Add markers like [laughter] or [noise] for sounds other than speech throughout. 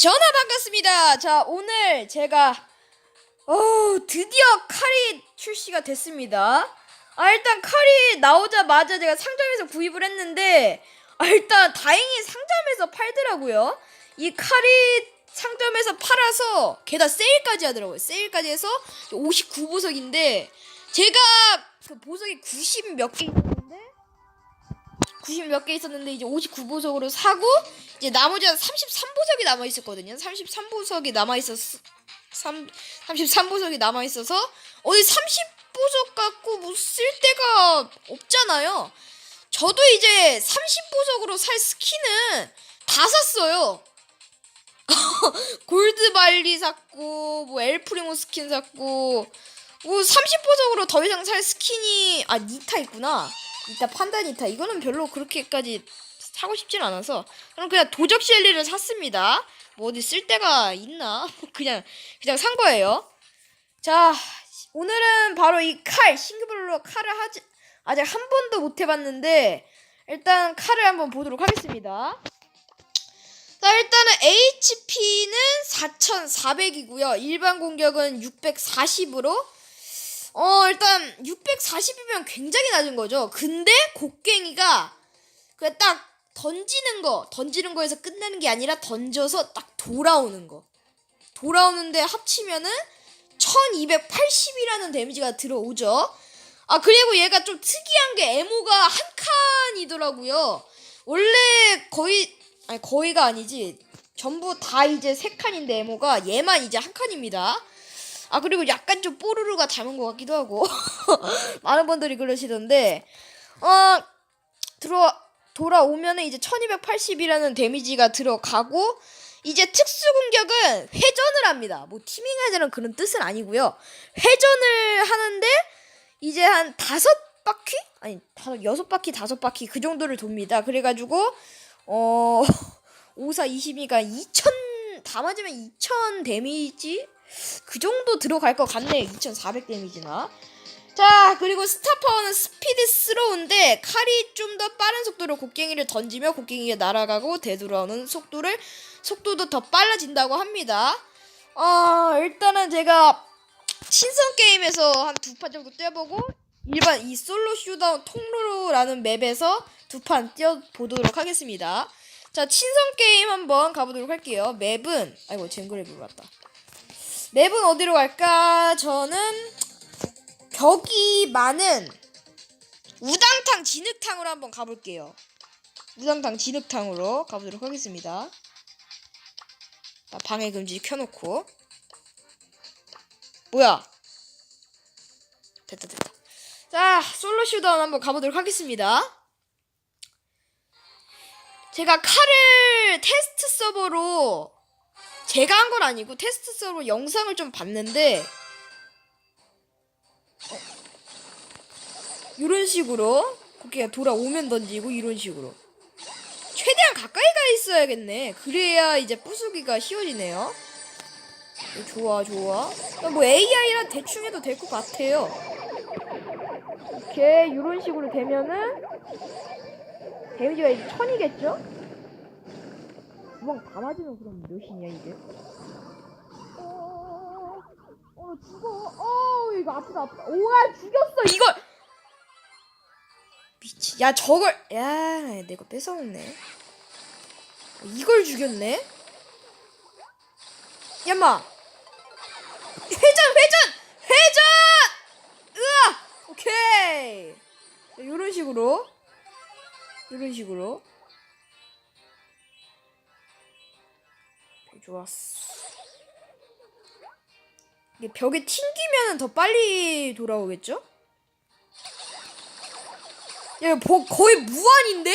전화 반갑습니다. 자, 오늘 제가 어, 드디어 칼이 출시가 됐습니다. 아, 일단 칼이 나오자마자 제가 상점에서 구입을 했는데 아, 일단 다행히 상점에서 팔더라고요. 이 칼이 상점에서 팔아서 게다 세일까지 하더라고요. 세일까지 해서 59보석인데 제가 그 보석이 90 몇 개 90 몇 개 있었는데 이제 59보석으로 사고 이제 나머지 한 33보석이 남아 있었거든요. 33보석이 남아 있었 3 33보석이 남아 있어서 어디 30보석 갖고 뭐 쓸 데가 없잖아요. 저도 이제 30보석으로 살 스킨은 다 샀어요. [laughs] 골드 발리 샀고 뭐 엘프리모 스킨 샀고 뭐 30보석으로 더 이상 살 스킨이 아 니타 있구나. 니타 판다 니타 이거는 별로 그렇게까지 사고 싶진 않아서 저는 그냥 도적 셸리를 샀습니다. 뭐 어디 쓸 데가 있나? [laughs] 그냥 그냥 산 거예요. 자 오늘은 바로 이 칼 싱글블루 칼을 하지 아직 한 번도 못 해봤는데 일단 칼을 한번 보도록 하겠습니다. 자 일단은 HP는 4,400이고요. 일반 공격은 640으로 어 일단 640이면 굉장히 낮은 거죠. 근데 곡괭이가 그냥 딱 던지는 거 던지는 거에서 끝나는 게 아니라 던져서 딱 돌아오는 거 돌아오는데 합치면은 1280이라는 데미지가 들어오죠. 아 그리고 얘가 좀 특이한 게 에모가 한 칸이더라고요. 원래 거의 아니 거의가 아니지 전부 다 이제 세 칸인데 에모가 얘만 이제 한 칸입니다. 아 그리고 약간 좀 뽀루루가 닮은 것 같기도 하고 [laughs] 많은 분들이 그러시던데 어 들어 돌아오면은 이제 1280이라는 데미지가 들어가고 이제 특수 공격은 회전을 합니다. 뭐 티밍 회전은 그런 뜻은 아니고요. 회전을 하는데 이제 한 다섯 바퀴 아니 다섯 여섯 바퀴 다섯 바퀴 그 정도를 돕니다. 그래가지고 어 54 22가 2000 다 맞으면 2000 데미지 그 정도 들어갈 것 같네요. 2400 데미지나. 자, 그리고 스타 파워는 스피드스러운데 칼이 좀 더 빠른 속도로 곡괭이를 던지며 곡괭이가 날아가고 되돌아오는 속도를 속도도 더 빨라진다고 합니다. 어, 일단은 제가 신선 게임에서 한 두 판 정도 뛰어보고 일반 이 솔로 쇼다운 통로라는 맵에서 두 판 뛰어보도록 하겠습니다. 자, 친선 게임 한번 가보도록 할게요. 맵은 아이고 젠그레브 왔다. 맵은 어디로 갈까? 저는 벽이 많은 우당탕 진흙탕으로 한번 가볼게요. 우당탕 진흙탕으로 가보도록 하겠습니다. 자, 방해 금지 켜놓고 뭐야? 됐다 됐다. 자 솔로 슈다운 한번 가보도록 하겠습니다. 제가 칼을 테스트 서버로 제가 한 건 아니고 테스트 서버로 영상을 좀 봤는데 이런 식으로 그렇게 돌아오면 던지고 이런 식으로. 최대한 가까이 가 있어야겠네. 그래야 이제 부수기가 쉬워지네요. 어, 좋아 좋아. 뭐 AI랑 대충 해도 될 것 같아요. 이렇게 이런 식으로 되면은 데미지가 이제 천이겠죠? 구멍 다 맞으면 그럼 몇이냐 이게 어, 어 죽어 어 이거 아프다 아프다 우와 죽였어 이걸 미치. 야 저걸 야 내가 뺏어먹네. 이걸 죽였네. 야마. 회전 회전 회전. 으아 오케이. 자, 요런 식으로 요런 식으로. 좋았어. 이게 벽에 튕기면 더 빨리 돌아오겠죠? 야, 버, 거의 무한인데?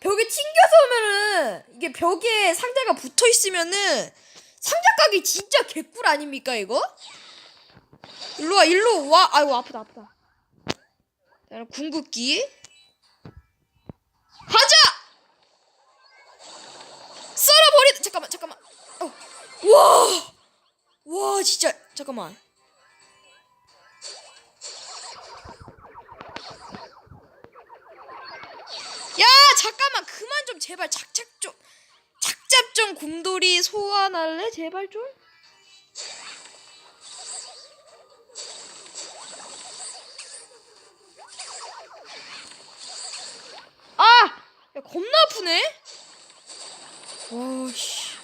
벽에 튕겨서 오면은, 이게 벽에 상자가 붙어 있으면은, 상자 가기 진짜 개꿀 아닙니까, 이거? 일로 와, 일로 와. 아이고, 아프다, 아프다. 자, 궁극기. 가자! 썰어버리, 잠깐만, 잠깐만. 어. 와! 와, 진짜, 잠깐만. 야 잠깐만 그만 좀 제발 작작 좀 작잡 작전 곰돌이 소환할래? 제발 좀. 아! 야, 겁나 아프네? 와, 씨.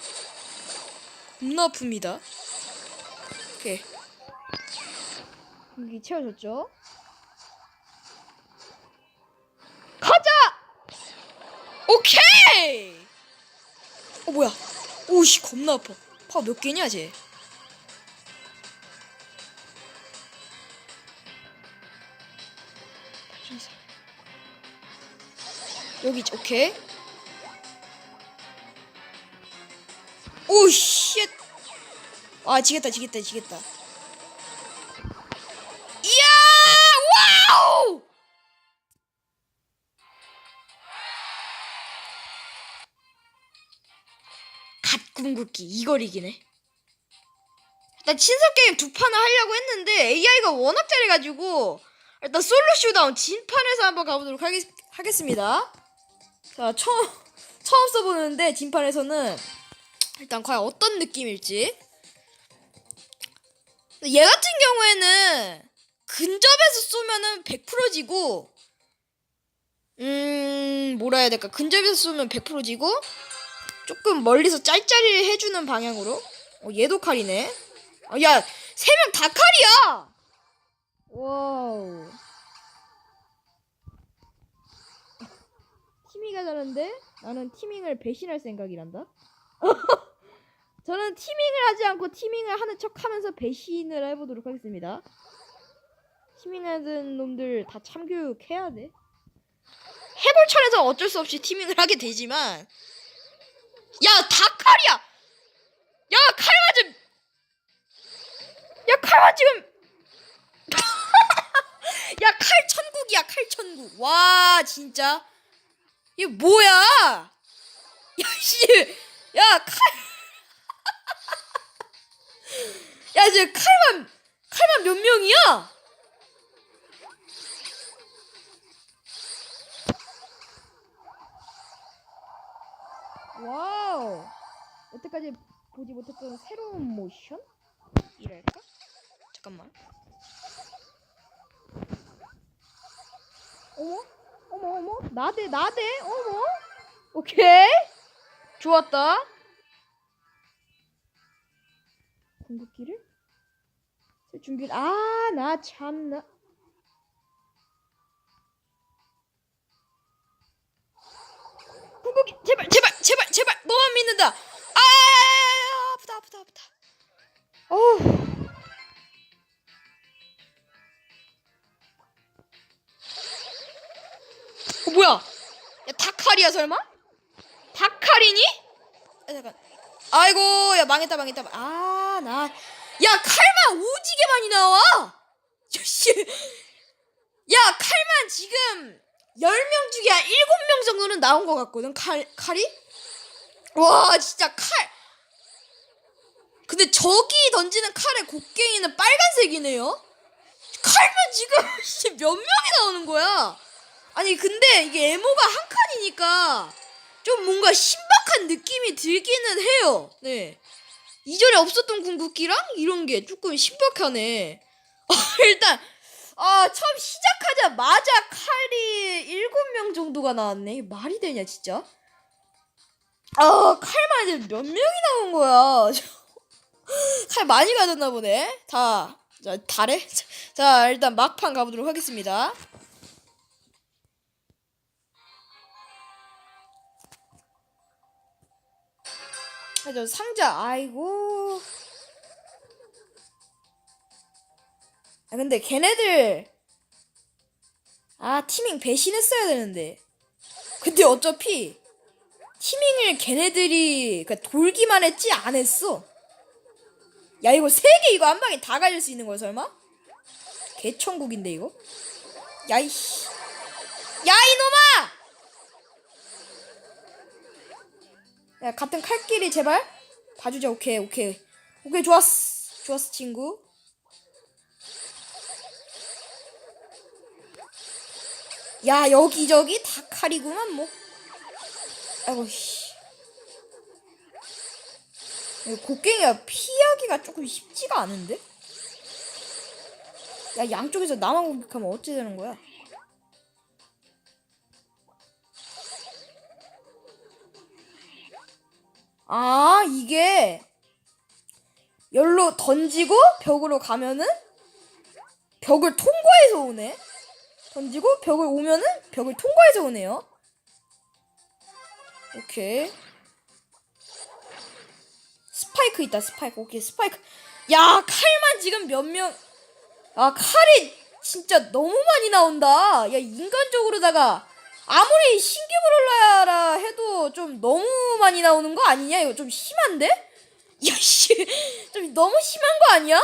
겁나 아픕니다. 오케이. 여기 채워졌죠? 가자! 오케이! 어, 뭐야? 오씨, 겁나 아파. 파 몇 개냐, 쟤? 여기 오케이. 오, 쉣! 아, 지겠다, 지겠다, 지겠다. 이야! 와우! 갓 궁극기 이걸 이기네. 일단 친석 게임 두 판을 하려고 했는데 AI가 워낙 잘해가지고 일단 솔로 쇼다운 진판에서 한번 가보도록 하겠, 하겠습니다. 자 처음 처음 써보는데 진판에서는 일단 과연 어떤 느낌일지. 얘 같은 경우에는 근접에서 쏘면은 100%지고 음 뭐라 해야 될까? 근접에서 쏘면 100%지고 조금 멀리서 짤짤이 해주는 방향으로. 어, 얘도 칼이네. 어, 야세 명 다 칼이야! 와우. [laughs] 티밍이 잘하는데? 나는 티밍을 배신할 생각이란다 [laughs] 저는 티밍을 하지 않고 티밍을 하는 척 하면서 배신을 해보도록 하겠습니다 티밍하는 놈들 다 참교육해야 돼 차례서 어쩔 수 없이 티밍을 하게 되지만 야, 다 칼이야! 야, 칼 맞음! 야, 칼 맞음! [laughs] 야, 칼 천국이야, 칼 천국. 와, 진짜. 이게 뭐야? 야, 씨. 야, 칼. 야, 이제 칼만, 칼만 몇 명이야? 와우. 여태까지 보지 못했던 새로운 모션? 이랄까? 잠깐만. 어머? 어머 어머? 나대 나대? 어머? 오케이. 좋았다. 궁극기를? 쓸 준비를 아, 나 참나. 궁극기 제발 제발 제발 제발 너만 믿는다. 아 아프다 아프다 아프다. 어 뭐야? 야 다칼이야 설마? 다칼이니? 아, 잠깐. 아이고 야 망했다 망했다. 아 나. 야 칼만 오지게 많이 나와. [laughs] 야 칼만 지금 10명 중에 한 7명 정도는 나온 것 같거든 칼, 칼이 와 진짜 칼 근데 저기 던지는 칼의 곡괭이는 빨간색이네요 칼만 지금 씨, [laughs] 몇 명이 나오는 거야 아니 근데 이게 에모가 한 칸이니까 좀 뭔가 신박한 느낌이 들기는 해요 네 이전에 없었던 궁극기랑 이런 게 조금 신박하네 [laughs] 일단 아, 처음 시작하자마자 칼이 일곱 명 정도가 나왔네. 말이 되냐, 진짜? 아, 칼만 이제 몇 명이 나온 거야. [laughs] 칼 많이 가졌나 보네. 다, 자, 다래? [laughs] 자, 일단 막판 가보도록 하겠습니다. 저 상자, 아이고. 아 근데 걔네들 아 티밍 배신했어야 되는데. 근데 어차피 티밍을 걔네들이 그러니까 돌기만 했지 안 했어. 야 이거 세 개 이거 한 방에 다 가질 수 있는 거야 설마? 개천국인데 이거? 야이씨. 야 이놈아 야 같은 칼끼리 제발. 봐주자 오케이 오케이. 오케이 좋았어 좋았어 친구. 야 여기저기 다 칼이구만 뭐. 아이고 씨. 곡괭이가 피하기가 조금 쉽지가 않은데? 야 양쪽에서 나만 공격하면 어찌 되는 거야? 아 이게 열로 던지고 벽으로 가면은 벽을 통과해서 오네. 던지고 벽을 오면은 벽을 통과해서 오네요. 오케이. 스파이크 있다 스파이크 오케이 스파이크 야 칼만 지금 몇 명 아 칼이 진짜 너무 많이 나온다 야 인간적으로다가 아무리 신기브롤라라 해도 좀 너무 많이 나오는 거 아니냐? 이거 좀 심한데? 야 씨. 좀 너무 심한 거 아니야?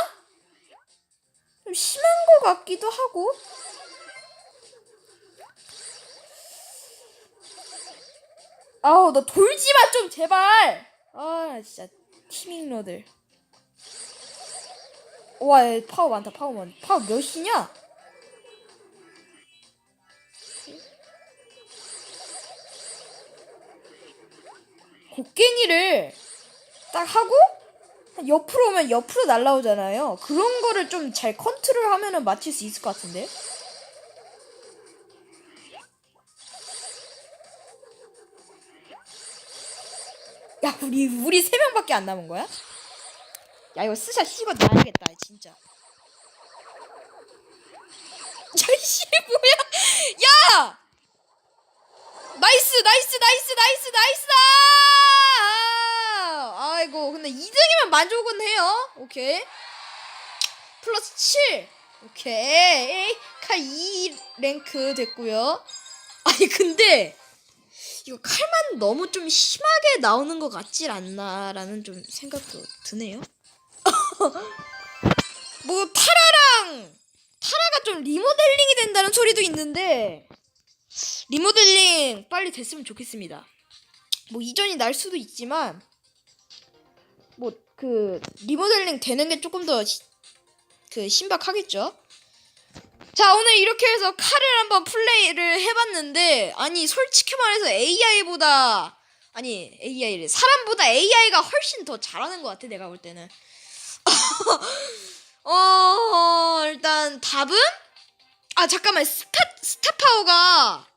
좀 심한 거 같기도 하고. 아우 너 돌지 마 좀 제발. 아 진짜 티밍러들. 와얘 파워 많다 파워 많 파워 몇이냐 곡괭이를 딱 하고 옆으로 오면 옆으로 날라오잖아요 그런 거를 좀 잘 컨트롤하면은 맞출 수 있을 것 같은데 야 우리 우리 세 명밖에 안 남은 거야? 야 이거 스샷 슈가 나야겠다 진짜. [laughs] 야씨 뭐야? 야! 나이스 나이스 나이스 나이스 나이스! 아! 아이고 근데 2등이면 만족은 해요. 오케이. 플러스 7. 오케이. 칼 2랭크 됐고요. 아니 근데 이거 칼만 너무 좀 심하게 나오는 것 같질 않나라는 좀 생각도 드네요. [laughs] 뭐 타라랑 타라가 좀 리모델링이 된다는 소리도 있는데 리모델링 빨리 됐으면 좋겠습니다. 뭐 이전이 날 수도 있지만 뭐 그 리모델링 되는 게 조금 더 그 신박하겠죠. 자 오늘 이렇게 해서 칼을 한번 플레이를 해봤는데 아니 솔직히 말해서 AI보다 아니 AI를 사람보다 AI가 훨씬 더 잘하는 것 같아 내가 볼 때는 [laughs] 어 일단 답은 아 잠깐만 스타 스타파워가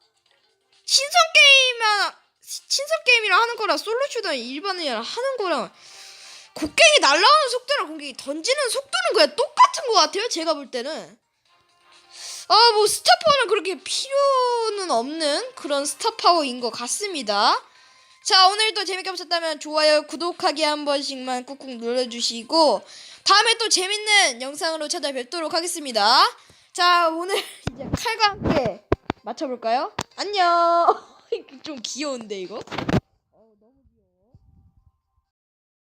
신선 게임이랑 신선 게임이랑 하는 거랑 솔로 슈터 일반이랑 하는 거랑 곡괭이 날라오는 속도랑 공격이 던지는 속도는 그냥 똑같은 것 같아요 제가 볼 때는 아, 뭐 스타파워는 그렇게 필요는 없는 그런 스타파워인 것 같습니다. 자, 오늘도 재밌게 보셨다면 좋아요, 구독하기 한 번씩만 꾹꾹 눌러주시고 다음에 또 재밌는 영상으로 찾아뵙도록 하겠습니다. 자, 오늘 [laughs] 이제 칼과 함께 맞춰볼까요? 안녕. [laughs] 좀 귀여운데 이거?